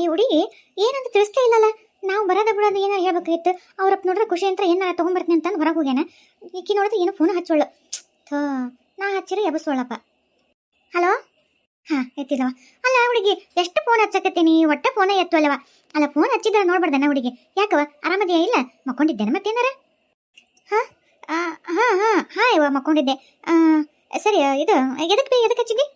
ಈ ಹುಡುಗಿ ಏನಂತ ತಿಳಿಸ್ತಾ ಇಲ್ಲಲ್ಲ? ನಾವು ಬರೋದ ಬಿಡೋದು ಏನಾರು ಹೇಳ್ಬೇಕಾಗಿತ್ತು? ಅವ್ರಪ್ಪ ನೋಡ್ರೆ ಖುಷಿ ಅಂತ ಏನಾರ ತೊಗೊಂಬರ್ತೀನಿ ಅಂತ ಹೊರಗೆ ಹೋಗ್ಯಾನ. ಈಕಿ ನೋಡಿದ್ರೆ ಏನು ಫೋನ್ ಹಚ್ಚೋಳು. ಥೋ, ನಾ ಹಚ್ಚಿರಿ ಎಬಸೋಳಪ್ಪ ಹಲೋ? ಹಾಂ, ಎತ್ತಿದವ. ಅಲ್ಲ, ಹುಡುಗಿ, ಎಷ್ಟು ಫೋನ್ ಹಚ್ಚಕತ್ತೀನಿ ಒಟ್ಟ ಫೋನ ಎತ್ತುವಲ್ಲವ ಅಲ್ಲ ಫೋನ್ ಹಚ್ಚಿದ್ರೆ ನೋಡ್ಬಾರ್ದನ ಹುಡುಗಿ? ಯಾಕವ ಆರಾಮದೇ ಇಲ್ಲ? ಮಕ್ಕೊಂಡಿದ್ದೇನೆ ಮತ್ತೇನಾರ ಹಾಂ ಹಾಂ ಹಾಂ ಹಾಂ ಇವ ಮಕ್ಕೊಂಡಿದ್ದೆ. ಸರಿ, ಇದು ಎದಕ್ಕೆ ಎದಕ್ಕೆ ಹಚ್ಚಿದ್ದಿ?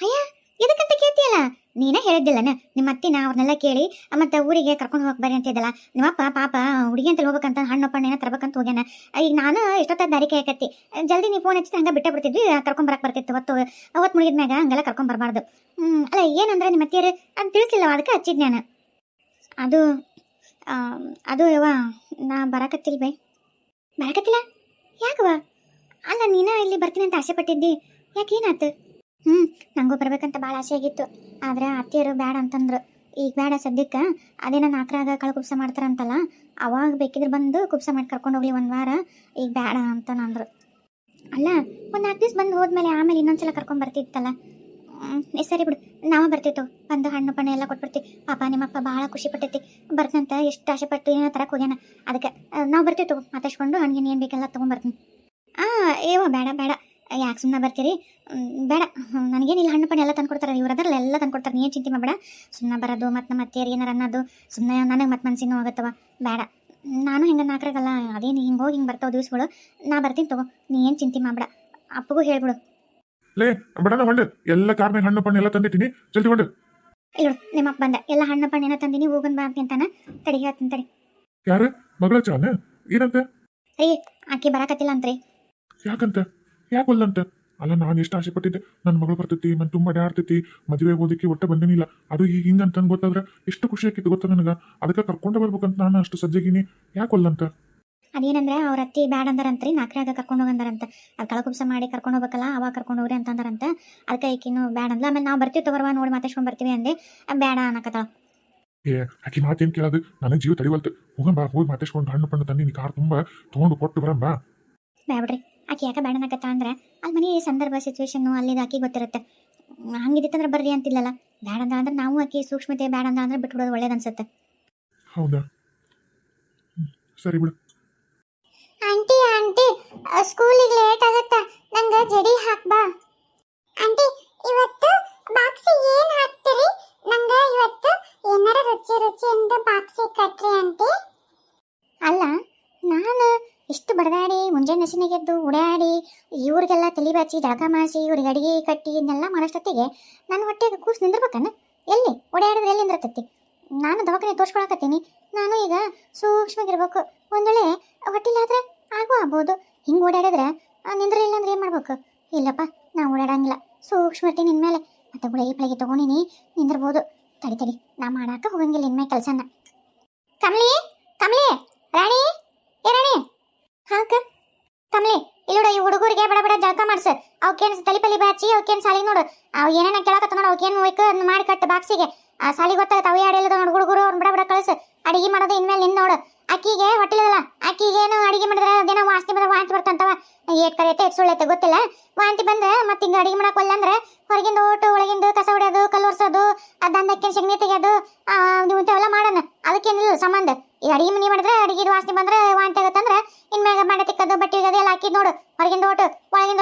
ಅಯ್ಯ ಎದಕ್ಕಂತ ಕೇಳ್ತೀಯಲ್ಲ? ನೀನೇ ಹೇಳಿದ್ದಿಲ್ಲನ? ನಿಮ್ಮ ಅತ್ತಿನ ಅವ್ರನ್ನೆಲ್ಲ ಕೇಳಿ ಮತ್ತೆ ಊರಿಗೆ ಕರ್ಕೊಂಡು ಹೋಗಿ ಬರ್ರಿ ಅಂತಿದ್ದಲ್ಲ ನಿಮ್ಮಪ್ಪ ಪಾಪ, ಹುಡುಗಿ ಅಂತ ಹೋಗ್ಬೇಕಂತ ಹಣ್ಣು ಪಣ್ಣೇನ ತರ್ಬೇಕಂತ ಹೋಗ್ಯಾನ. ಈಗ ನಾನು ಎಷ್ಟೊತ್ತ ದಾರಿ ಕಾಯಕತ್ತಿ ಜಲ್ದಿ ನೀವು ಫೋನ್ ಹಚ್ಚಿದ್ರೆ ಹಂಗೆ ಬಿಟ್ಟೆ ಬಿಡ್ತಿದ್ವಿ ಕರ್ಕೊಂಡ್ ಬರಕ್ ಬರ್ತಿತ್ತು ಅವತ್ತು. ಅವತ್ತು ಮುಗಿದ್ಮ್ಯಾಗ ಹಂಗೆಲ್ಲ ಕರ್ಕೊಂಡ್ ಬರಬಾರ್ದು. ಅಲ್ಲ, ಏನಂದ್ರೆ ನಿಮ್ಮ ಅತ್ತಿಯರು, ಅದು ತಿಳಿಸಿಲ್ಲ ಅದಕ್ಕೆ ಹಚ್ಚಿದ್ ನಾನು. ಅದು ಅದು ಯವ್ವ, ನಾ ಬರಾಕತ್ತಿಲ್ ಬೈ. ಬರಕತ್ತಿಲ್ಲ? ಯಾಕವ ಅಲ್ಲ, ನೀನ ಇಲ್ಲಿ ಬರ್ತೀನಿ ಅಂತ ಆಸೆ ಪಟ್ಟಿದ್ದಿ. ಯಾಕೆ ಏನಾತು? ಹ್ಞೂ ನಂಗೂ ಬರ್ಬೇಕಂತ ಭಾಳ ಆಸೆ ಆಗಿತ್ತು. ಆದ್ರೆ ಅತ್ತಿಯರು ಬೇಡ ಅಂತಂದ್ರು. ಈಗ ಬೇಡ ಸದ್ಯಕ್ಕೆ. ಅದೇನೋ ನಾಲ್ಕರಾಗ ಕಳ ಕುಪ್ಸ ಮಾಡ್ತಾರಂತಲ್ಲ, ಅವಾಗ ಬೇಕಿದ್ರೆ ಬಂದು ಕುಪ್ಸ ಮಾಡಿ ಕರ್ಕೊಂಡು ಹೋಗ್ಲಿ ಒಂದು ವಾರ. ಈಗ ಬೇಡ ಅಂತ ನಂದ್ರು. ಅಲ್ಲ, ಒಂದು ನಾಲ್ಕು ದಿವ್ಸ ಬಂದು ಹೋದ್ಮೇಲೆ ಆಮೇಲೆ ಇನ್ನೊಂದ್ಸಲ ಕರ್ಕೊಂಡು ಬರ್ತಿತ್ತಲ್ಲ? ಸರಿ ಬಿಡು, ನಾವು ಬರ್ತಿತ್ತು. ಬಂದು ಹಣ್ಣು ಪಣ್ಣು ಎಲ್ಲ ಕೊಟ್ಬಿಡ್ತೀವಿ ಪಾಪ ನಿಮ್ಮಪ್ಪ ಭಾಳ ಖುಷಿ ಪಟ್ಟೈತಿ. ಬರ್ತಂತ ಎಷ್ಟು ಆಸೆ ಪಟ್ಟು ಏನೋ ತರಕ್ಕೆ ಹೋಗ್ಯಾನ. ಅದಕ್ಕೆ, ನಾವು ಬರ್ತಿತ್ತು. ಮಾತಾಡ್ಸ್ಕೊಂಡು ಹಣ್ಣಿನ ಏನು ಬೇಕೆಲ್ಲ ತೊಗೊಂಬರ್ತೀನಿ ಆ, ಏವ ಬೇಡ ಬೇಡ ಯಾಕೆ ಸುಮ್ಮನೆ ಬರ್ತೀರಿ? ಬೇಡ. ನನಗೇನಿಲ್ಲ ಹಣ್ಣು ಪಣ್ಣು ಎಲ್ಲ ತಂದ್ಕೊಡ್ತಾರೆ ಇವ್ರು ಅದರಲ್ಲ ಎಲ್ಲ ತಂದ್ಕೊಡ್ತಾರೆ ನೀನು ಚಿಂತೆ ಮಾಡಬೇಡ. ಸುಮ್ಮನೆ ಬರೋದು ಮತ್ತು ನಮ್ಮ ಅತ್ತೆಯರು ಏನಾರ ಅನ್ನೋದು ಸುಮ್ಮನೆ ನನಗೆ ಮತ್ತೆ ಮನಸ್ಸಿನೂ ಆಗುತ್ತವ. ಬೇಡ. ನಾನು ಹಿಂಗೆ ನಾಲ್ಕರಾಗಲ್ಲ ಅದೇನು ಹಿಂಗೆ ಹೋಗಿ ಹಿಂಗೆ ಬರ್ತಾವ ದಿವಸಗಳು. ನಾ ಬರ್ತೀನಿ ತಗೋ. ನೀ ಏನು ಚಿಂತೆ ಮಾಡಬೇಡ. ಅಪ್ಪಗೂ ಹೇಳ್ಬಿಡು. ಲೇ ಬಡನ ಹೊಂಡು. ಎಲ್ಲ ಕಾರ್ನಾಗ ಹಣ್ಣು ಪಣ್ಣು ಎಲ್ಲ ತಂದಿಟ್ಟಿನಿ. ಜಲ್ದಿ ಹೊಂಡು. ಇಲ್ಲ ನಿಮ್ಮ ಅಪ್ಪ ಬಂದ. ಎಲ್ಲ ಹಣ್ಣು ಪಣ್ಣೇನ ತಂದಿನಿ ಹೋಗನ್ ಬಾ ಅಂತಾನ. ತಡಿ ಹೇಳ್ತೀನಿ ತಡಿ. ಯಾರು? ಮಗಳ ಚಾನ? ಏನಂತ? ಏ ಆಕೆ ಬರಾಕತ್ತಿಲ್ಲ ಅಂತ್ರಿ. ಯಾಕಂತ? ಯಾಕೊಲ್ಲಂತ ಅಲ್ಲ ನಾನು ಎಷ್ಟು ಆಸೆ ಪಟ್ಟಿದ್ದೆ ನನ್ನ ಮಗಳು ಬರ್ತೈತಿ ನಾನು ತುಂಬ ಆಡ್ತೈತಿ ಮದುವೆ ಓದಕ್ಕೆ ಒಟ್ಟ ಬಂದೇನಿಲ್ಲ. ಅದು ಈಗ ಹಿಂಗೆ ಅಂತಂದು ಗೊತ್ತಾದ್ರೆ ಎಷ್ಟು ಖುಷಿ ಆಕಿತ್ತು ಗೊತ್ತಾ ನನಗೆ? ಅದಕ್ಕೆ ಕರ್ಕೊಂಡು ಬರ್ಬೇಕಂತ ನಾನು ಅಷ್ಟು ಸಜ್ಜಾಗಿನಿ. ಯಾಕೊಲ್ಲಂತ ಅದೇನಂದ್ರೆ ಅವ್ರ ಅತ್ತಿ ಬ್ಯಾಡ ಅಂದಾರಂತ್ರಿ ನಾಲ್ಕರಾಗ ಕರ್ಕೊಂಡು ಹೋಗಂದಾರಂತ. ಅದು ಕಳಕುಪ್ಸ ಮಾಡಿ ಕರ್ಕೊಂಡು ಹೋಗಬೇಕಲ್ಲ ಅವಾಗ ಕರ್ಕೊಂಡು ಹೋಗ್ರಿ ಅಂತ ಅಂದಾರಂತ. ಅದಕ್ಕೆ ಈಕಿನ್ನು ಬ್ಯಾಡ ಅಂದ್ಲ. ಆಮೇಲೆ ನಾವು ಬರ್ತೀವಿ ತಗೋರ್ವ ನೋಡಿ ಮಾತಾಡ್ಸ್ಕೊಂಡು ಬರ್ತೀವಿ ಅಂದೆ. ಬ್ಯಾಡ ಬೇಡ ಅನ್ನಕತ್ತಾಳ. ಏ ಆಕಿ ಮಾತೇನು ಕೇಳೋದು? ನನಗೆ ಜೀವ ತಡಿವಲ್ತು. ಹೋಗಂಬ ಹೋಗಿ ಮಾತಾಡ್ಸ್ಕೊಂಡು ಹಣ್ಣು ಪಣ್ಣು ತಂದಿನಿ ಕಾರ್ ತುಂಬ ತೊಗೊಂಡು ಕೊಟ್ಟು ಬರಂಬಾ. ಬೇಡ್ರಿ ಆಕಿ ಯಾಕೆ ಬೇಡ ಅನ್ನಕತ್ತಾಳ ಅಂದ್ರೆ ಅಲ್ಲಿ ಮನೆ ಸಂದರ್ಭ ಸಿಚುವೇಶನ್ ಅಲ್ಲಿದ ಆಕಿ ಗೊತ್ತಿರುತ್ತೆ. ಹ್ಮ್, ಹಂಗಿದ್ದಿತ್ತಂದ್ರೆ ಬರ್ರಿ ಅಂತಿಲ್ಲಲ್ಲ. ಬೇಡ ಅಂತ ಅಂದ್ರೆ ನಾವು ಆಕಿ ಸೂಕ್ಷ್ಮತೆ ಬೇಡ ಅಂತ ಅಂದ್ರೆ ಬಿಟ್ಬಿಡೋದು ಒಳ್ಳೇದು ಅನ್ಸುತ್ತೆ. ಹೌದಾ? ಸರಿ ಬಿಡು. ಆಂಟಿ ಆಂಟಿ ಸ್ಕೂಲಿಗೆ ಲೇಟ್ ಆಗುತ್ತಾ? ನಂಗೆ ಜಡಿ ಹಾಕ್ಬಾ ಆಂಟಿ ಇವತ್ತು ಬಾಕ್ಸ್ ಏನು ಹಾಕ್ತೀರಿ? ನಂಗೆ ಇವತ್ತು ಏನಾರ ರುಚಿ ರುಚಿ ಅಂತ ಬಾಕ್ಸಿಗೆ ಕಟ್ರಿ ಆಂಟಿ. ಅಲ್ಲ ನಾನು ಇಷ್ಟು ಬಡದಾಡಿ ಮುಂಜಾನೆ ನಸಿನಾಗ ಎದ್ದು ಓಡಾಡಿ ಇವ್ರಿಗೆಲ್ಲ ತಲೆ ಬಾಚಿ ಜಳಕ ಮಾಡಿಸಿ ಇವ್ರಿಗೆ ಅಡಿಗೆ ಕಟ್ಟಿ ಇದನ್ನೆಲ್ಲ ಮಾಡೋಷ್ಟೊತ್ತಿಗೆ ನನ್ನ ಹೊಟ್ಟೆಗೆ ಕೂಸು ನಿಂದಿರ್ಬೇಕನ್ನ ಎಲ್ಲಿ? ಓಡಾಡಿದ್ರೆ ಎಲ್ಲಿ ನಿಂದಿರ್ತೈತಿ ನಾನು ದವಾಖಾನೆ ತೋರ್ಸ್ಕೊಳಕತ್ತೀನಿ. ನಾನು ಈಗ ಸೂಕ್ಷ್ಮಗಿರ್ಬೇಕು ಒಂದ್ವೇಳೆ ಹೊಟ್ಟಿಲಾದ್ರೆ ಆಗೋ ಆಗ್ಬೋದು. ಹಿಂಗೆ ಓಡಾಡಿದ್ರೆ ನಿಂದ್ರಿಲ್ಲ ಅಂದ್ರೆ ಏನು ಮಾಡ್ಬೇಕು? ಇಲ್ಲಪ್ಪ ನಾ ಓಡಾಡಂಗಿಲ್ಲ. ಸೂಕ್ಷ್ಮ ಇರ್ತೀನಿ ನಿನ್ಮೇಲೆ ಮತ್ತೆ ಗುಳಿಗೆ ಪಳಿಗೆ ತಗೊಂಡಿನಿ, ನಿಂದಿರ್ಬೋದು. ತಡಿ ತಡಿ. ನಾ ಮಾಡಾಕ ಹೋಗಂಗಿಲ್ಲ ಇನ್ಮೇಲೆ ಕೆಲಸನ. ಕಮಲಿ ಕಮಲಿ, ರಾಣಿ, ಏ, ರಾಣಿ. ಹಾಕ. ಕಮಲಿ ಇಲ್ಲೋಡ ಈ ಹುಡುಗರಿಗೆ ಬಡ ಬಡ ಜಳಕ ಮಾಡ್ಸ. ಅವಕ್ಕೇನು ತಲೆ ಪಲಿ ಬಾಚಿ ಅವಕ್ಕೇನು ಸಾಲಿ ನೋಡು. ಅವ್ ಏನೇನ ಕೇಳಕತ್ತ ನೋಡು ಅವಕ್ಕೇನು ಒಯ್ಕ ಮಾಡಿ ಕಟ್ಟ ಬಾಕ್ಸಿಗೆ. ಆ ಸಾಲಿ ಗೊತ್ತಾಗತ್ತ ಅವೇ ಆಡಿಲ್ಲದ ನೋಡು ಹುಡುಗರು ಅವ್ರನ್ನ ಬಡ ಬಡ ಕಳ್ಸು. ಅಡಿಗೆ ಮಾಡೋದು ಇನ್ಮೇಲೆ ನಿನ್ ನೋಡು. ಅಕ್ಕಿಗೆ ಹೊಟ್ಟಿಲದಲ್ಲ, ಅಕ್ಕಿಗೇನು ಅಡಿಗೆ ಮಾಡಿದ್ರೆ ಅದೇನೋ ವಾಸನೆ ಬಂದ್ರೆ ವಾಂತಿ ಬರ್ತಂತವ? ಏಟ್ ಕರೆಯತ್ತೆ ಎಷ್ಟು ಸುಳ್ಳೈತೆ ಗೊತ್ತಿಲ್ಲ. ವಾಂತಿ ಬಂದ್ರೆ ಮತ್ತೆ ಹಿಂಗೆ ಅಡಿಗೆ ಮಾಡಕ್ ಒಲ್ಲ ಅಂದ್ರೆ ಹೊರಗಿಂದ ಓಟು ಒಳಗಿಂದ ಕಸ ಹೊಡೆಯೋದು, ಕಲ್ಲು ಒರ್ಸೋದು ಅದಂದಕ್ಕೆ ಶಗ್ನಿ ತೆಗೆಯೋದು ನೀವು ಇಂಥವೆಲ್ಲ ಮಾಡೋಣ ಅದಕ್ಕೇನಿಲ್ಲ ಸಂಬಂಧ. ಈ ಅಡಿಗೆ ಮನೆ ಮಾಡಿದ್ರೆ ಅಡಿಗೆ ವಾಸನೆ ಬಂದ್ರೆ ವಾಂತಿ ಆಗತ್ತಂದ್ರೆ ಇನ್ಮ್ಯಾಗ ಬಂಡೆ ತಿಕ್ಕದು ಬಟ್ಟೆ ಇಡೋದು ಎಲ್ಲ ಹಾಕಿದ್ ನೋಡು. ಹೊರಗಿಂದ ಒಟ್ಟು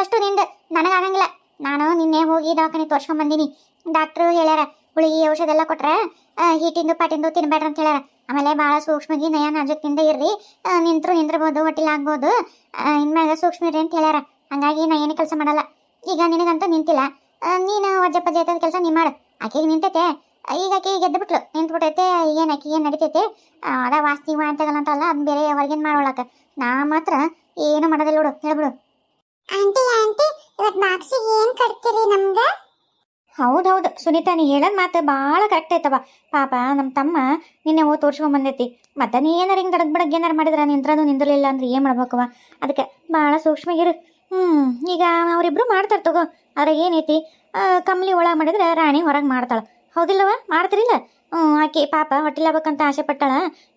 ಅಷ್ಟು ನಿಂದು. ನನಗಾಗಂಗಿಲ್ಲ ನಾನು ನಿನ್ನೆ ಹೋಗಿ ದವಾಖಾನೆ ತೋರ್ಸ್ಕೊಂಡ್ ಬಂದೀನಿ ಡಾಕ್ಟ್ರು ಹೇಳ್ಯಾರ, ಗುಳಿಗೆ ಔಷಧ ಎಲ್ಲ ಕೊಟ್ರೆ ಹೀಟಿಂದು ಪಾಟಿಂದು ತಿನ್ಬೇಡ್ರಿ ಅಂತ ಹೇಳ್ಯಾರ. ಆಮೇಲೆ ಭಾಳ ಸೂಕ್ಷ್ಮಗಿ ನಯ ನಾಜುಕ್ತಿಂದ ಇರ್ರಿ. ನಿಂತರು ನಿಂದಿರ್ಬೋದು, ಹೊಟ್ಟಿಲ್ ಆಗ್ಬೋದು. ಇನ್ ಇನ್ಮ್ಯಾಗ ಸೂಕ್ಷ್ಮ ಇರ್ರಿ ಅಂತ ಹೇಳ್ಯಾರ. ಹಂಗಾಗಿ ನಾ ಏನು ಕೆಲಸ ಮಾಡಲ್ಲ. ಈಗ ನಿನಗಂತೂ ನಿಂತಿಲ್ಲ. ನೀನು ವಜ್ಜಪ್ಪ ಜೈತದ ಕೆಲಸ ನೀ ಮಾಡು. ಆಕೆಗೆ ನಿಂತೈತೆ. ಈಗ ಆಕೆ ಈಗ ಬಿಟ್ಲು ನಿಂತ್ಬಿಟ್ಟೈತೆ ಏನು ಆಕೆ ಏನು ನಡಿತೈತೆ? ಅದ ವಾಸ್ತಿ ಅಂತಗಲ್ಲ ಅಂತಲ್ಲ ಅದನ್ನ ಬೇರೆ ಹೊರಗಿನ ಮಾಡೋಳಕ ನಾ ಮಾತ್ರ ಏನು ಮಾಡೋದಿಲ್ಲ ನೋಡು ಹೇಳ್ಬಿಡು. ಆಂಟಿ ಆಂಟಿ ಇವತ್ತು ಬಾಕ್ಸಿಗೆ ಏನು ಕಟ್ತೀರಿ ನಮ್ಗೆ? ಹೌದೌದು ಸುನೀತಾ ನೀ ಹೇಳೋದು ಮಾತು ಭಾಳ ಕರೆಕ್ಟ್ ಐತವ ಪಾಪ ನಮ್ಮ ತಮ್ಮ ನಿನ್ನೆ ಹೋಗಿ ತೋರ್ಸ್ಕೊಂಡ್ ಬಂದೈತಿ. ಮತ್ತೆ ನೀ ಏನಾರು ಹಿಂಗೆ ದಡದ ಬಡಗ್ ಏನಾರು ಮಾಡಿದ್ರ ನಿಂತ್ರದು ನಿಂದಿರಲಿಲ್ಲ ಅಂದ್ರೆ ಏನು ಮಾಡ್ಬೇಕವ ಅದಕ್ಕೆ ಭಾಳ ಸೂಕ್ಷ್ಮ ಇರು. ಹ್ಞೂ ಈಗ ಅವರಿಬ್ರು ಮಾಡ್ತಾರೆ ತಗೋ ಅದ್ರಾಗ ಏನೈತಿ? ಕಮ್ಮಲಿ ಕಮ್ಲಿ ಒಳಗೆ ಮಾಡಿದ್ರೆ ರಾಣಿ ಹೊರಗೆ ಮಾಡ್ತಾಳೆ. ಹೌದಿಲ್ಲವ ಮಾಡ್ತಿರಿಲ್ಲ ಹ್ಞೂ ಆಕೆ ಪಾಪ ಹೊಟ್ಟಿಲಾಗಬೇಕಂತ ಆಸೆ ಪಟ್ಟಾಳ.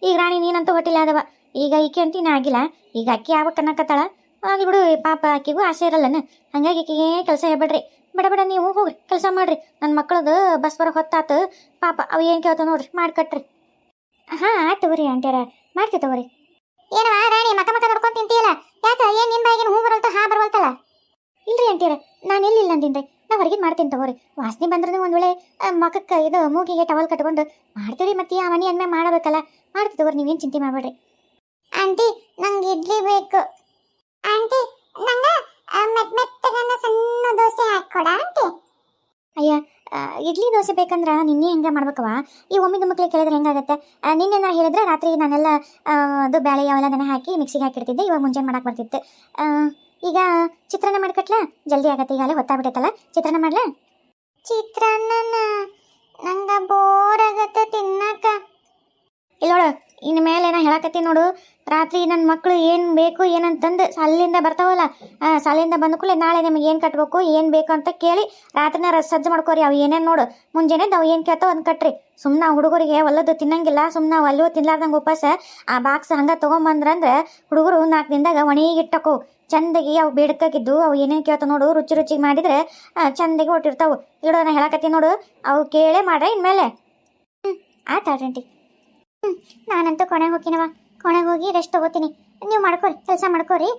ಈಗ ರಾಣಿ ನೀನಂತೂ ಹೊಟ್ಟಿಲಾದವ ಈಗ ಈಕೆ ಅಂತೀನ ಆಗಿಲ್ಲ. ಈಗ ಅಕ್ಕಿ ಆಗ್ಬೇಕನ್ನಕತ್ತಾಳ ಆಗ್ಲಿ ಬಿಡು ಪಾಪ ಆಕೆಗೂ ಆಸೆ ಇರಲ್ಲನ. ಹಂಗಾಗಿ ಆಕಿಗೆ ಕೆಲಸ ಹೇಳ್ಬೇಡ್ರಿ. ಬಡ ಬಡ ನೀವು ಹೋಗ್ರಿ ಕೆಲಸ ಮಾಡ್ರಿ. ನನ್ನ ಮಕ್ಕಳದು ಬಸ್ ಬರೋ ಹೊತ್ತಾತು. ಪಾಪ ಅವು ಏನು ಕೇಳ್ತಾವ ನೋಡ್ರಿ ಮಾಡ್ಕಟ್ರಿ. ಹಾಂ ಆಯ್ತು ತಗೋರಿ ಆಂಟಿಯರ. ಮಾಡ್ತೀವಿ ತಗೋರಿ. ಏನವ ರಾಣಿ ಮಕ ಮಕ ನೋಡ್ಕೊಂಡ್ ತಿಂತೀಯಲ್ಲ? ಯಾಕ ಏನ್ ನಿನ್ ಬಾಯಿಗೆ ಹೂ ಬರಲ್ತ ಹಾ ಬರವಲ್ತಲ್ಲ? ಇಲ್ರಿ ಆಂಟಿಯರ ನಾನು ಎಲ್ಲಿಲ್ಲ ಅಂದಿನ್ರಿ. ನಾ ಹೊರಗಿನ ಮಾಡ್ತೀನಿ ತಗೋರಿ. ವಾಸನೆ ಬಂದ್ರೂ ಒಂದು ವೇಳೆ ಮಕ್ಕಕ್ಕೆ ಇದು ಮೂಗಿಗೆ ಟವಲ್ ಕಟ್ಕೊಂಡು ಮಾಡ್ತೀವಿ ಮತ್ತೆ ಆ ಮನೆ ಅಂದ್ಮೇಲೆ ಮಾಡಬೇಕಲ್ಲ? ಮಾಡ್ತೀವಿ ತಗೋರಿ ನೀವೇನು ಚಿಂತೆ ಮಾಡಬೇಡ್ರಿ. ಆಂಟಿ ನಂಗೆ ಇಡ್ಲಿ ಬೇಕು. ಆಂಟಿ ನಂಗೆ ಆ, ಮೆತ್ ಮೆತ್ತಗನ್ನ ಸಣ್ಣ ದೋಸೆ ಹಾಕೊಡ ಆಂಟಿ. ಅಯ್ಯ ಇಡ್ಲಿ ದೋಸೆ ಬೇಕಂದ್ರೆ ನಿನ್ನೆ ಹೆಂಗೆ ಮಾಡ್ಬೇಕವ ಈ ಒಮ್ಮಿದ ಮಕ್ಳಿಗೆ ಕೇಳಿದ್ರೆ ಹೆಂಗಾಗತ್ತೆ ನಿನ್ನೆ ನಾ ಹೇಳಿದ್ರೆ ರಾತ್ರಿ ನಾನೆಲ್ಲ ಅದು ಬೇಳೆ ಅವೆಲ್ಲ ನೆನೆ ಹಾಕಿ ಮಿಕ್ಸಿಗೆ ಹಾಕಿಡ್ತಿದ್ದೆ ಇವಾಗ ಮುಂಜಾನೆ ಮಾಡಕ್ಕೆ ಬರ್ತಿತ್ತು. ಈಗ ಚಿತ್ರಾನ್ನ ಮಾಡ್ಕಟ್ಲ? ಜಲ್ದಿ ಆಗತ್ತೆ, ಈಗಾಗಲೇ ಹೊತ್ತಾಗ್ಬಿಟ್ಟೈತಲ್ಲ. ಚಿತ್ರಾನ್ನ ಮಾಡ್ಲಾ? ಚಿತ್ರಾನ್ನ ನಂಗ ಬೋರ್ ಆಗತ್ತೆ ತಿನ್ನಕ. ಇಲ್ಲೋಳು ಇನ್ನು ಮೇಲೆ ನಾ ಹೇಳಕತ್ತೀನಿ ನೋಡು. ರಾತ್ರಿ ನನ್ನ ಮಕ್ಕಳು ಏನು ಬೇಕು ಏನಂತಂದು ಸಾಲಿಂದ ಬರ್ತಾವಲ್ಲ ಸಾಲಿಂದ ಬಂದ ಕೂಡಲೇ ನಾಳೆ ನಿಮಗೆ ಏನು ಕಟ್ಬೇಕು, ಏನು ಬೇಕು ಅಂತ ಕೇಳಿ ರಾತ್ರಿನ ರ ಸಜ್ಜು ಮಾಡ್ಕೋರಿ. ಅವು ಏನೇನು ನೋಡು, ಮುಂಜಾನೆ ಅವು ಏನು ಕೇಳ್ತಾವ ಒಂದು ಕಟ್ರಿ. ಸುಮ್ಮನೆ ಹುಡುಗರಿಗೆ ಒಲ್ಲದು ತಿನ್ನಂಗಿಲ್ಲ ಸುಮ್ಮನೆ ಅಲ್ಲೂ ತಿನ್ಲಾರ್ದಂಗೆ ಉಪಾಸ ಆ ಬಾಕ್ಸ್ ಹಂಗೆ ತೊಗೊಂಬಂದ್ರಂದ್ರೆ ಹುಡುಗರು ನಾಲ್ಕು ದಿನದಾಗ ಒಣಗಿಟ್ಟಕು ಚಂದಗಿ ಅವು ಬೇಡಕ್ಕಾಗಿದ್ದು, ಅವು ಏನೇನು ಕೇಳ್ತಾವ ನೋಡು, ರುಚಿ ರುಚಿಗೆ ಮಾಡಿದ್ರೆ ಚಂದಗೆ ಹೊಟ್ಟಿರ್ತಾವು. ಇಡೋ, ನಾ ಹೇಳಕತ್ತೀನಿ ನೋಡು, ಅವು ಕೇಳೇ ಮಾಡ್ರೆ ಇನ್ಮೇಲೆ. ಹ್ಞೂ ಆಯ್ತು ನಾನಂತೂ ಕೊನೆಗೆ ಹೋಗಿನವ ಕೊನೆಗೆ ಹೋಗಿ ರೆಸ್ಟ್ ತಗೋತೀನಿ. ನೀವು ಮಾಡ್ಕೊರಿ, ಕೆಲಸ ಮಾಡ್ಕೊರಿ.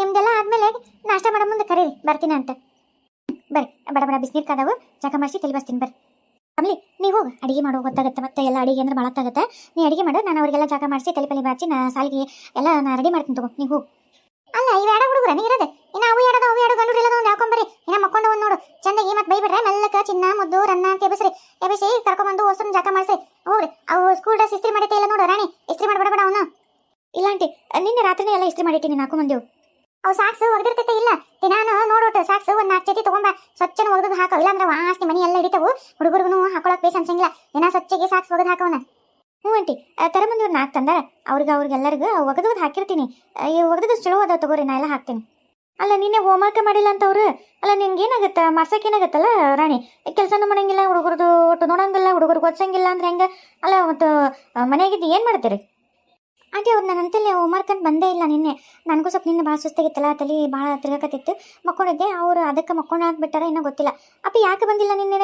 ನಿಮ್ದೆಲ್ಲ ಆದಮೇಲೆ ನಾಷ್ಟ ಮಾಡೋ ಮುಂದೆ ಕರೀರಿ, ಬರ್ತೀನಿ ಅಂತ. ಬರ್ರಿ. ಬಡ ಬಡ ಬಿಸಿನೀರು ಕಾದವು ಜಾಗ ಮಾಡಿಸಿ ತಲೆ ಬರ್ತೀನಿ ಬರ್ರಿ. ಅಮ್ಲಿ, ನೀವು ಹೋಗು. ಅಡಿಗೆ ಮಾಡೋ ಗೊತ್ತಾಗುತ್ತೆ ಮತ್ತೆ ಎಲ್ಲ ಅಡಿಗೆ ಅಂದ್ರೆ ಭಾಳ ಆಗುತ್ತೆ ನೀ ಅಡಿಗೆ ಮಾಡು, ನಾನು ಅವರಿಗೆಲ್ಲ ಜಾಗ ಮಾಡಿಸಿ ತಲೆ ಪಲೆ ಬಾಚಿ ನಾ ಸಾಲಿಗೆ ಎಲ್ಲ ನಾ ರೆಡಿ ಮಾಡ್ತೀನಿ ತಗೋ. ನೀವು ಅಲ್ಲ ಇವ ಎರಡು ಹುಡುಗರ? ನೀ ಇರೋದೆ? ಇನ್ನ ಅವು ಎರಡದ ಅವು ಎರಡು ಗಂಡು ಇಲ್ಲದ ಒಂದು ಹಾಕೊಂಬರಿ ಇನ್ನ ಮಕ್ಕೊಂಡು ಒಂದು ನೋಡು. ಚಂದಾಗಿ ಮತ್ತೆ ಬೈಬಿಡ್ರೆ. ಮೆಲ್ಲಕ ಚಿನ್ನ ಮುದ್ದು ರನ್ನ ಅಂತ ಎಬಸ್ರಿ ಎಬಸಿ ಕರ್ಕೊಂಬಂದು ಹೊಸನ್ ಜಾಕ ಮಾಡಿಸಿ. ಹೋಗ್ರಿ. ಅವು ಸ್ಕೂಲ್ ಡ್ರೆಸ್ ಇಸ್ತ್ರಿ ಮಾಡೈತೆ ಇಲ್ಲ ನೋಡು ರಾಣಿ. ಇಸ್ತ್ರಿ ಮಾಡ್ಬೇಡ ಅವನು. ಇಲ್ಲ ಆಂಟಿ ನಿನ್ನೆ ರಾತ್ರಿನೇ ಎಲ್ಲ ಇಸ್ತ್ರಿ ಮಾಡಿಟ್ಟಿನಿ ನಾಲ್ಕು ಮಂದಿವು ಅವು ಸಾಕ್ಸ್ ಒಗ್ದಿರ್ತೈತೆ ಇಲ್ಲ. ದಿನಾನು ಸಾಕ್ಷು ಸಾಕ್ಸ್ ಒಂದ್ ನಾಲ್ಕು ಜೊತೆ ತಗೊಂಬ. ಸ್ವಚ್ಛನ ಒಗ್ದು ಹಾಕೋ. ಇಲ್ಲಾಂದ್ರೆ ವಾಸ್ತಿ ಮನಿ ಎಲ್ಲ ಹಿಡಿತಾವು. ಹುಡುಗರಿಗೂ ಹಾಕೊಳಕ್ ಬೇಸ್ ಅನ್ಸಂಗಿಲ್ಲ. ದಿನ ಸ್ವಚ್ಛಗೆ ಸಾಕ್ಸ್ ಒಗದು ಹಾಕೋನ ಹ್ಞೂ ಆಂಟಿ ತರಮಂದಿವ್ರು ನಾಲ್ಕು ತಂದಾರ. ಅವ್ರಿಗೆ ಅವ್ರಿಗೆಲ್ಲರಿಗೂ ಒಗೆದು ಹಾಕಿರ್ತೀನಿ. ಆ, ಈ ಒಗದು ಚಲೋ ಅದ ತಗೋರಿ ನಾ ಎಲ್ಲ ಹಾಕ್ತೀನಿ. ಅಲ್ಲ ನಿನ್ನೆ ಹೋಮ್ವರ್ಕ್ ಮಾಡಿಲ್ಲ ಅಂತ ಅವರು? ಅಲ್ಲ ನಿನ್ಗೆ ಏನಾಗುತ್ತೆ? ಮಾಡ್ಸಕ್ಕೆ ಏನಾಗುತ್ತಲ್ಲ ರಾಣಿ? ಕೆಲಸನೂ ಮಾಡಂಗಿಲ್ಲ ಹುಡುಗರದು ಒಟ್ಟು ನೋಡಂಗಿಲ್ಲ ಹುಡುಗರು ಓದ್ಸಂಗಿಲ್ಲ ಅಂದ್ರೆ ಹೆಂಗೆ? ಅಲ್ಲ ಮತ್ತು ಮನೆಯಾಗಿದ್ದು ಏನು ಮಾಡ್ತೀರಿ? ಆಂಟಿ ಅವ್ರು ನನ್ನ ಅಂತಲ್ಲಿ ಹೋಮ್ವರ್ಕ್ ಅಂತ ಬಂದೇ ಇಲ್ಲ ನಿನ್ನೆ. ನನಗೂ ಸ್ವಲ್ಪ ನಿನ್ನೆ ಭಾಳ ಸುಸ್ತಾಗಿತ್ತಲ್ಲ ತಲೆ ಭಾಳ ತಿರ್ಗಕತ್ತಿತ್ತು. ಮಕ್ಕೊಂಡಿದ್ದೆ ಅವರು ಅದಕ್ಕೆ ಮಕ್ಕೊಂಡು ಹಾಕ್ಬಿಟ್ಟಾರ ಇನ್ನೂ ಗೊತ್ತಿಲ್ಲ. ಅಪ್ಪ ಯಾಕೆ ಬಂದಿಲ್ಲ ನಿನ್ನೆ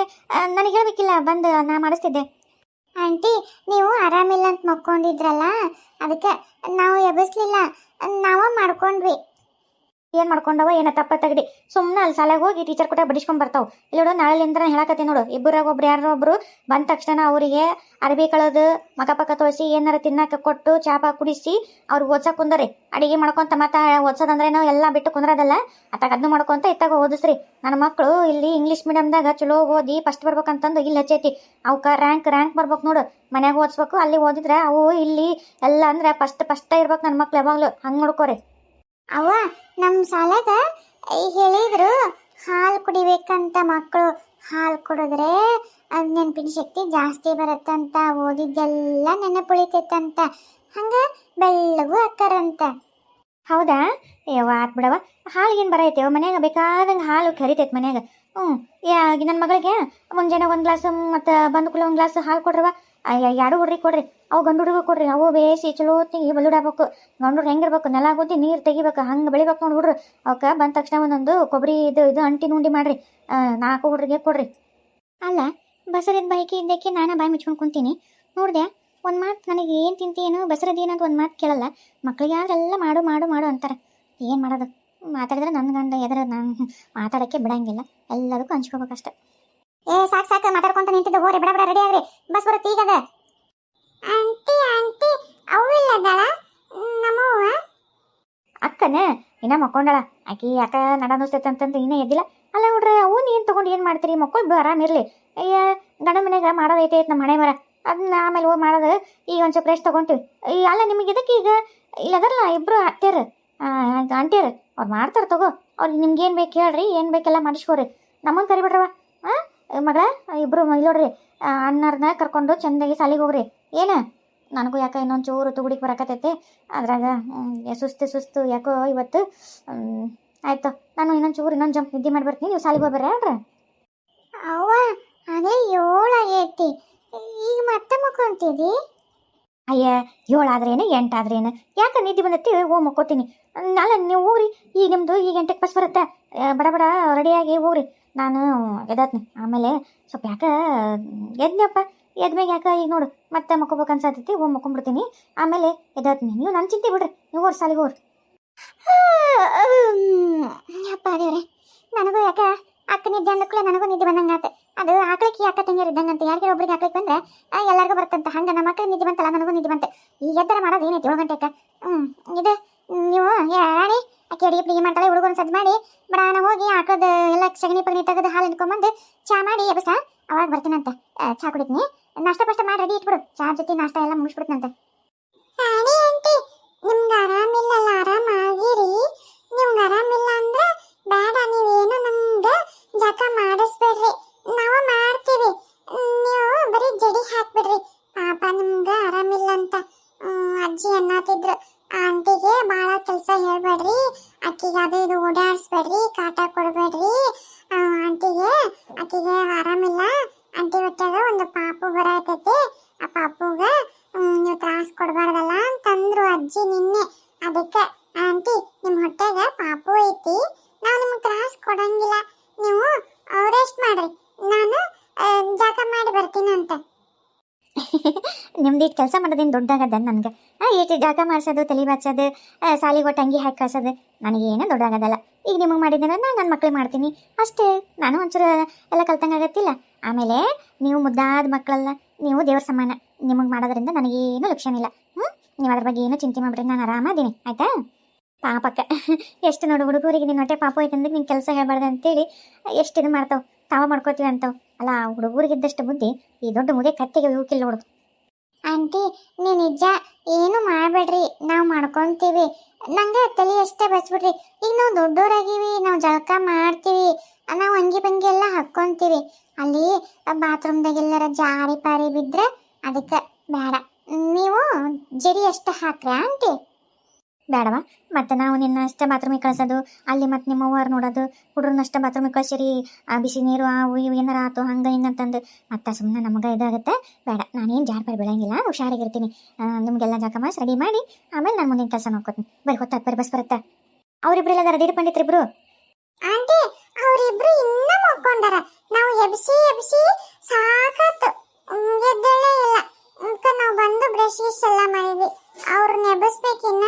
ನನಗೆ ಹೇಳಬೇಕಿಲ್ಲ ಬಂದು ನಾ ಮಾಡಿಸ್ತಿದ್ದೆ. ಆಂಟಿ ನೀವು ಆರಾಮಿಲ್ಲ ಅಂತ ಮಕ್ಕೊಂಡಿದ್ರಲ್ಲ ಅದಕ್ಕೆ ನಾವು ಎಬ್ಬಿಸ್ಲಿಲ್ಲ ನಾವ ಮಾಡ್ಕೊಂಡ್ವಿ. ಏನ್ ಮಾಡ್ಕೊಂಡವ? ಏನ ತಪ್ಪ ತಗಡಿ. ಸುಮ್ಮನೆ ಅಲ್ಲಿ ಶಾಲೆಗೆ ಹೋಗಿ ಟೀಚರ್ ಕೂಡ ಬಡಿಸ್ಕೊಂಡ್ ಬರ್ತಾವ. ಇಲ್ಲಿ ನೋಡು ನಾಳೆಲಿಂದ ಹೇಳಕತ್ತಿ ನೋಡು. ಇಬ್ಬರಾಗ ಒಬ್ರು ಯಾರೋ ಒಬ್ರು ಬಂದ ತಕ್ಷಣ ಅವರಿಗೆ ಅರ್ಬಿ ಕಳದು ಮಕ ಪಕ್ಕ ತೋರಿಸಿ, ಏನಾರ ತಿನ್ನಕ ಕೊಟ್ಟು, ಚಾಪ ಕುಡಿಸಿ ಅವ್ರಿಗೆ ಓದ್ಸಕ್ ಕುಂದರಿ. ಅಡಿಗೆ ಮಾಡ್ಕೊಂತ ಮತ್ತ ಓದ್ಸೋದಂದ್ರೆ ನಾವು ಎಲ್ಲ ಬಿಟ್ಟು ಕುಂದ್ರದಲ್ಲ? ಅತ್ತಾಗ ಅದನ್ನು ಮಾಡ್ಕೊಂತ ಇತ್ತಾಗ ಓದಿಸ್ರಿ. ನನ್ನ ಮಕ್ಕಳು ಇಲ್ಲಿ ಇಂಗ್ಲೀಷ್ ಮೀಡಿಯಮ್ದಾಗ ಚಲೋ ಓದಿ ಫಸ್ಟ್ ಬರ್ಬೇಕಂತಂದು ಇಲ್ಲಿ ಹಚ್ಚೈತಿ. ಅವಕ್ಕ ರ್ಯಾಂಕ್ ರ್ಯಾಂಕ್ ಬರ್ಬೇಕು ನೋಡು. ಮನ್ಯಾಗ ಓದಿಸ್ಬೇಕು, ಅಲ್ಲಿ ಓದಿದ್ರೆ ಅವು ಇಲ್ಲಿ ಎಲ್ಲ ಅಂದ್ರೆ ಫಸ್ಟ್ ಫಸ್ಟ್ ಇರ್ಬೇಕು ನನ್ನ ಮಕ್ಳು ಯಾವಾಗ್ಲೂ. ಹಂಗೆ ನೋಡ್ಕೋರಿ. ಅವ್ವ ನಮ್ಮ ಶಾಲೆಗ ಹೇಳಿದ್ರು, ಹಾಲು ಕುಡಿಬೇಕಂತ ಮಕ್ಕಳು ಹಾಲು ಕುಡಿದ್ರೆ ಅದು ನೆನಪಿನ ಶಕ್ತಿ ಜಾಸ್ತಿ ಬರುತ್ತಂತ, ಓದಿದ್ದೆಲ್ಲ ನೆನಪುಳಿತೈತಂತ. ಹಂಗೆ ಬೆಳ್ಳಗೂ ಅಕ್ಕರಂತ. ಹೌದಾ? ಏವ ಆತ್ ಬಿಡವ ಏನು ಬರೈತೆ? ಮನ್ಯಾಗ ಬೇಕಾದಂಗೆ ಹಾಲು ಕರಿತೈತೆ ಮನ್ಯಾಗ. ಹ್ಞೂ ಯಾ ನನ್ನ ಮಗಳಿಗೆ ಮುಂಜಾನೆ ಒಂದು ಗ್ಲಾಸ್, ಮತ್ತು ಬಂದ ಕೂಡಲೇ ಒಂದು ಗ್ಲಾಸ್ ಹಾಲು ಕೊಡ್ರವ ಎರಡು ಹುಡ್ರಿ ಕೊಡ್ರಿ? ಅವು ಗಂಡು ಹುಡುಗ ಕೊಡ್ರಿ. ಅವು ಬೇಸಿ ಚಲೋ ಹೊತ್ತಿಗೆ ಬಲುಡಾಬೇಕು. ಗಂಡು ಹೆಂಗಿರ್ಬೇಕು? ನೆಲ ಗುದ್ದಿ ನೀರು ತೆಗಿಬೇಕು. ಹಂಗೆ ಬೆಳಿಬೇಕು ನೋಡಿ ಹುಡ್ರು. ಅವಕ್ಕೆ ಬಂದ ತಕ್ಷಣ ಒಂದೊಂದು ಕೊಬ್ಬರಿ ಇದು ಇದು ಅಂಟಿ ನುಂಡಿ ಮಾಡ್ರಿ. ನಾಲ್ಕು ಹುಡ್ರಿಗೆ ಕೊಡ್ರಿ. ಅಲ್ಲ, ಬಸರದ ಬೈಕಿ ಇದ್ದಕ್ಕೆ ನಾನು ಬಾಯಿ ಮುಚ್ಕೊಂಡು ಕುಂತೀನಿ. ನೋಡಿದೆ, ಒಂದು ಮಾತು ನನಗೆ ಏನು ತಿಂತೀನು ಬಸರದ ಏನಂತ ಒಂದು ಮಾತು ಕೇಳಲ್ಲ. ಮಕ್ಳಿಗೆ ಯಾರೆಲ್ಲ ಮಾಡು ಮಾಡು ಮಾಡು ಅಂತಾರೆ. ಏನು ಮಾಡೋದು? ಮಾತಾಡಿದ್ರೆ ನನ್ನ ಗಂಡ ಎದುರು ನಾನು ಮಾತಾಡೋಕ್ಕೆ ಬಿಡಂಗಿಲ್ಲ. ಎಲ್ಲದಕ್ಕೂ ಹಂಚ್ಕೋಬೇಕಷ್ಟೆ. ಏ ಸಾಕ್ ಸಾಕ್ ಮಾತಾಡ್ಕೊಂತ ನಿಂತಿದ್ದ ಹೋರಿ ಬಿಡ ಬಿಡ ರೆಡಿ ಆಗ್ರಿ. ಬಸ್ ಬರುತ್ತೆ ಈಗ ಆಂಟಿ ಆಂಟಿ ಅವು ಇಲ್ಲದಳ ನಮ್ಮವ್ವ? ಅಕ್ಕನ? ಇನ್ನ ಮಕ್ಕೊಂಡಳ. ಆಕಿ ಯಾಕ ನಡ ನುಸ್ತೈತೆ ಅಂತಂದು ಇನ್ನೂ ಎದ್ದಿಲ್ಲ. ಅಲ್ಲ ನೋಡ್ರಿ ಅವು ನೀನು ತಗೊಂಡು ಏನು ಮಾಡ್ತೀರಿ? ಮಕ್ಕಳು ಆರಾಮಿರಲಿ ಅಯ್ಯ ಗಂಡ ಮನೆಗೆ ಮಾಡೋದೈತೆ ನಮ್ಮ ಹಣೆ ಮರ. ಅದನ್ನ ಆಮೇಲೆ ಹೋಗಿ ಮಾಡೋದು ಈಗ ಒಂದು ಸ್ವಲ್ಪ ರೆಸ್ಟ್ ತೊಗೊಂತೀವಿ. ಅಲ್ಲ ನಿಮಗೆ ಇದಕ್ಕೆ ಈಗ? ಇಲ್ಲದರಲ್ಲ ಇಬ್ಬರು ಅತ್ತೆರು ಆಂಟಿಯರು. ಅವ್ರು ಮಾಡ್ತಾರೆ ತಗೋ. ಅವ್ರಿಗೆ ನಿಮ್ಗೆ ಏನು ಬೇಕು ಹೇಳ್ರಿ ಏನು ಬೇಕೆಲ್ಲ ಮಾಡಿಸ್ಕೊರಿ. ನಮ್ಮನ್ನು ಕರಿಬಿಡ್ರವ ಮಗಳ ಇಬ್ಬರು ನೋಡ್ರಿ ಅಣ್ಣರನ್ನ ಕರ್ಕೊಂಡು ಚೆಂದಾಗಿ ಸಾಲಿಗೆ ಹೋಗ್ರಿ. ಏನು? ನನಗೂ ಯಾಕೆ ಇನ್ನೊಂದು ಚೂರು ತುಗುಡಿಗೆ ಬರಕತ್ತೈತಿ. ಅದ್ರಾಗ ಸುಸ್ತು ಸುಸ್ತು ಯಾಕೋ ಇವತ್ತು ಆಯ್ತು. ನಾನು ಇನ್ನೊಂದು ಚೂರು ಇನ್ನೊಂದು ಜಂಪ್ ನಿದ್ದೆ ಮಾಡಿ ಬರ್ತೀನಿ. ನೀವು ಸಾಲಿಗೆ ಹೋಗ್ಬರ್ರಿ ಹೇಳ್ರಿ ಅವ್ವ ಅದೇ ಏಳಾಗೈತಿ ಈಗ ಮತ್ತೆ ಮಕ್ಕೊಂತಿದಿ? ಅಯ್ಯ ಏಳಾದ್ರೇನು ಎಂಟಾದ್ರೇನು ಯಾಕೆ ನಿದ್ದೆ ಬಂದೈತಿ? ಓ ಮಕ್ಕೋತೀನಿ. ಅಲ್ಲ ನೀವು ಹೋಗ್ರಿ. ಈಗ ನಿಮ್ಮದು ಈಗ ಎಂಟಕ್ಕೆ ಬಸ್ ಬರುತ್ತೆ. ಬಡ ಬಡ ರೆಡಿಯಾಗಿ ಹೋಗ್ರಿ. ನಾನು ಎದ್ದಾತ್ನಿ ಆಮೇಲೆ ಸ್ವಲ್ಪ ಯಾಕೆ, ಎದ್ನಪ್ಪ? ಎದ್ಮೇಗ ಯಾಕೆ ಈಗ ನೋಡು. ಮತ್ತೆ ಮಕ್ಕೋಬೇಕು ಅನ್ಸತ್ತೈತಿ ಹೋಗಿ ಮಕ್ಕೊಂಡ್ಬಿಡ್ತೀನಿ. ಆಮೇಲೆ ಎದ್ದಾತ್ನಿ ನೀವು ನನ್ನ ಚಿಂತೆ ಬಿಡ್ರಿ. ನೀವು ಹೋರ್ ಸಾಲಿಗೆ ಹೋರ್ ಅಪ್ಪ ನನಗೂ ಯಾಕ ಅಕ್ಕ ನಿದ್ದೆ ಅಂದಕ್ಕೂ ನನಗೂ ನಿದ್ದೆ ಬಂದಂಗಾತ ಅದು ಆಕಳಿಗೆ ಅಕ್ಕ ಇದ್ದಂಗೆ ಇದ್ದಂಗಂತ ಯಾರಿಗೆ ಒಬ್ರಿಗೆ ಆಕಳಕ್ಕೆ ಬಂದ್ರೆ ಎಲ್ಲರಿಗೂ ಬರ್ತಂತ ಹಂಗ ನಮ್ಮ ಅಕ್ಕ ನಿದ್ದೆ ಬಂತಲ್ಲ, ನನಗೂ ನಿದ್ದೆ ಬಂತೆ. ಈಗ ಎತ್ತರ ಮಾಡೋದು ಏನೈತಿ ಏಳು ಗಂಟೆಗೆ ಹ್ಞೂ ಇದು ನೀವು ರಾಣಿ ಆಕೆ ಅಡಿಗೆ ಪ್ರೀ ಮಾಡ್ತಾಳೆ? ಹುಡುಗನ ಸದ್ ಮಾಡಿ ಬಡಾನ ಹೋಗಿ ಆಕಳದ ಎಲ್ಲ ಸಗಣಿ ಪಗಣಿ ತೆಗೆದು ಹಾಲು ಇಟ್ಕೊಂಬಂದು ಚಾ ಮಾಡಿ ಎಬಸ ಅವಾಗ ಬರ್ತೀನಂತ. ಚಾ ಕುಡಿತೀನಿ. ನಾಷ್ಟ ಪಾಷ್ಟ ಮಾಡಿ ರೆಡಿ ಇಟ್ಬಿಡು. ಚಾ ಜೊತೆ ನಾಷ್ಟ ಎಲ್ಲ ಮುಗಿಸ್ಬಿಡ್ತಂತೆ ರಾಣಿ ಆಂಟಿ. ನಿಮ್ಗೆ ಆರಾಮಿಲ್ಲಲ್ಲ ಆರಾಮಾಗಿರಿ ಅಜ್ಜಿ ನಿನ್ನೆ. ಅದಕ್ಕೆ, ಆಂಟಿ ನಿಮ್ಮ ಹೊಟ್ಟೆಗ ಪಾಪು ಐತಿ. ನಾವು ನಿಮ್ಗೆ ತ್ರಾಸ ಕೊಡಂಗಿಲ್ಲ. ನೀವು ರೆಸ್ಟ್ ಮಾಡ್ರಿ. ನಾನು ಜಾಕ ಮಾಡಿ ಅಂತ. ನಿಮ್ದು ಇಟ್ಟು ಕೆಲಸ ಮಾಡೋದೇನು ದೊಡ್ಡಾಗದ ನನಗೆ? ಎಷ್ಟು ಜಾಗ ಮಾಡಿಸೋದು, ತಲೆ ಬಾಚೋದು ಸಾಲಿಗೆ ಒಟ್ಟು ಅಂಗಿ ಹಾಕಿ ಕಳ್ಸೋದು? ನನಗೇನು ದೊಡ್ಡಾಗದಲ್ಲ. ಈಗ ನಿಮಗೆ ಮಾಡಿದ್ರೆ ನಾನು ನನ್ನ ಮಕ್ಳಿಗೆ ಮಾಡ್ತೀನಿ. ಅಷ್ಟೇ, ನಾನು ಒಂಚೂರು ಎಲ್ಲ ಕಲ್ತಂಗಾಗತ್ತಿಲ್ಲ ಆಮೇಲೆ ನೀವು ಮುದ್ದಾದ ಮಕ್ಕಳಲ್ಲ ನೀವು ದೇವ್ರ ಸಮಾನ. ನಿಮಗೆ ಮಾಡೋದ್ರಿಂದ ನನಗೇನು ಲಕ್ಷಣ ಇಲ್ಲ. ಹ್ಞೂ ನೀವು ಅದ್ರ ಬಗ್ಗೆ ಏನೂ ಚಿಂತೆ ಮಾಡ್ಬೇಡಿ, ನಾನು ಆರಾಮದೀನಿ ಆಯ್ತಾ? ಪಾಪಕ್ಕ, ಎಷ್ಟು ನೋಡು ಹುಡುಗರಿಗೆ ನಿನ್ನ ಹೊಟ್ಟೆ ಪಾಪ ಐತೆ ಅಂದ್ರೆ ನಿಂಗೆ ಕೆಲಸ ಹೇಳ್ಬಾರ್ದು ಅಂತೇಳಿ, ಎಷ್ಟು ಇದು ಮಾಡ್ತಾವ, ತಾವ ಮಾಡ್ಕೋತೀವಿ ಅಂತಾವ್. ಅಲ್ಲ ಹುಡುಗರಿಗಿದ್ದಷ್ಟು ಬುದ್ಧಿ, ಈ ದೊಡ್ಡ ಮುದೆ ಕತ್ತಿಗೆ ಇವಕ್ಕಿಲ್ಲ ನೋಡು. ಆಂಟಿ ನೀ ನಿಜ, ಏನು ಮಾಡಬೇಡ್ರಿ, ನಾವು ಮಾಡ್ಕೊಂತೀವಿ. ನಂಗೆ ತಲೆ ಅಷ್ಟೇ ಬಚ್ಬಿಡ್ರಿ, ಈಗ ನಾವು ದೊಡ್ಡೋರಾಗಿವಿ, ನಾವು ಜಳಕ ಮಾಡ್ತೀವಿ, ನಾವು ಅಂಗಿ ಬಂಗಿ ಎಲ್ಲ ಹಾಕ್ಕೊಂತೀವಿ. ಅಲ್ಲಿ ಬಾತ್ರೂಮ್ದಾಗೆಲ್ಲರ ಜಾರಿ ಪಾರಿ ಬಿದ್ರೆ ಅದಕ್ಕೆ ಬೇಡ. ನೀವು ಜರಿ ಅಷ್ಟು ಹಾಕ್ರಿ ಆಂಟಿ? ಬೇಡವಾ, ಮತ್ತೆ ನಾವು ನಿನ್ನ ಅಷ್ಟೇ ಬಾತ್ರೂಮಿಗೆ ಕಳ್ಸೋದು, ಅಲ್ಲಿ ಮತ್ತೆ ನಿಮ್ಮ ಅವ್ವಾರು ನೋಡೋದು ಹುಡುಗರನ್ನ ಅಷ್ಟೇ ಬಾತ್ರೂಮಿಗೆ ಕಳ್ಸಿರಿ, ಆ ಬಿಸಿ ನೀರು ಅವು ಇವು ಏನಾರ ಆತು, ಹಂಗೆ ಹಿಂಗೆ ಅಂತಂದು. ಮತ್ತೆ ಸುಮ್ಮನೆ ನಮಗೆ ಇದಾಗುತ್ತೆ, ಬೇಡ, ನಾನೇನು ಜಾರ್ಪಾರಿ ಬೆಳಂಗಿಲ್ಲ ಹುಷಾರಾಗಿರ್ತೀನಿ ನಿಮಗೆಲ್ಲ ಜಾಕ ಮಾಡಿ ರೆಡಿ ಮಾಡಿ, ಆಮೇಲೆ ನಾನು ಮುಂದಿನ ಕೆಲಸ ನೋಡ್ಕೊತೀನಿ. ಬರಿ ಹೊತ್ತಾತ್ ಬರ್ರಿ, ಬಸ್ ಬರುತ್ತೆ. ಅವರಿಬ್ರು ಇಲ್ಲ ರೆಡಿ ಪಂಡಿತ್ರಿಬ್ರು? ಆಂಟಿ, ಅವರಿಬ್ರು ಇನ್ನೂ ಮಕ್ಕೊಂಡಾರ ನಾವು ಎಬ್ಸಿ ಎಬ್ಸಿ ಅಂತ ನಾವು ಬಂದು ಬ್ರಷ್ ಗಿಶ್ ಎಲ್ಲ ಮಾಡಿದ್ವಿ. ಅವ್ರನ್ನ ಎಬ್ಬಿಸ್ಬೇಕಿನ್ನ.